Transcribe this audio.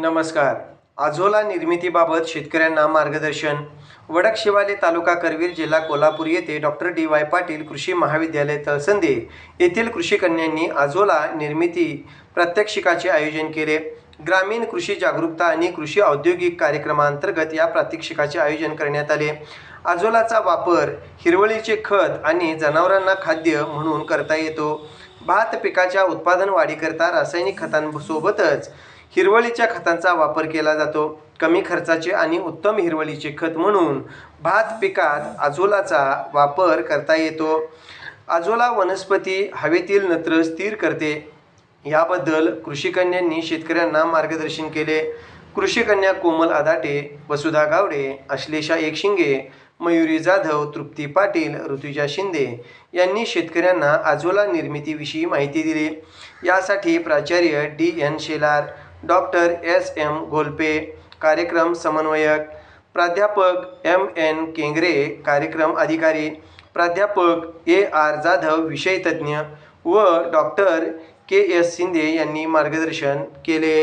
नमस्कार. आझोला निर्मितीबाबत शेतकऱ्यांना मार्गदर्शन. वडक शिवाले तालुका करवीर जिल्हा कोल्हापूर येथे डॉक्टर डी. वाय. पाटील कृषी महाविद्यालय तळसंदे येथील कृषी कन्यांनी आझोला निर्मिती प्रात्यक्षिकाचे आयोजन केले. ग्रामीण कृषी जागरूकता आणि कृषी औद्योगिक कार्यक्रमांतर्गत या प्रात्यक्षिकाचे आयोजन करण्यात आले. आजोलाचा वापर हिरवळीचे खत आणि जनावरांना खाद्य म्हणून करता येतो. भात पिकाच्या उत्पादन वाढीकरता रासायनिक खतांसोबतच हिरवळीच्या खतांचा वापर केला जातो. कमी खर्चाचे आणि उत्तम हिरवळीचे खत म्हणून भात पिकात आजोलाचा वापर करता येतो. आजोला वनस्पती हवेतील नत्र स्थिर करते. याबद्दल कृषीकन्यांनी शेतकऱ्यांना मार्गदर्शन केले. कृषीकन्या कोमल आदाटे वसुधा गावडे अश्लेषा एकशिंगे मयुरी जाधव तृप्ती पाटील ऋतुजा शिंदे यांनी शेतकऱ्यांना आजोला निर्मितीविषयी माहिती दिली. यासाठी प्राचार्य D N Shelar doctor S M Gholpe कार्यक्रम समन्वयक प्राध्यापक एम एन केंगरे कार्यक्रम अधिकारी प्राध्यापक ए आर जाधव विषयतज्ञ व डॉक्टर के एस शिंदे यांनी मार्गदर्शन केले.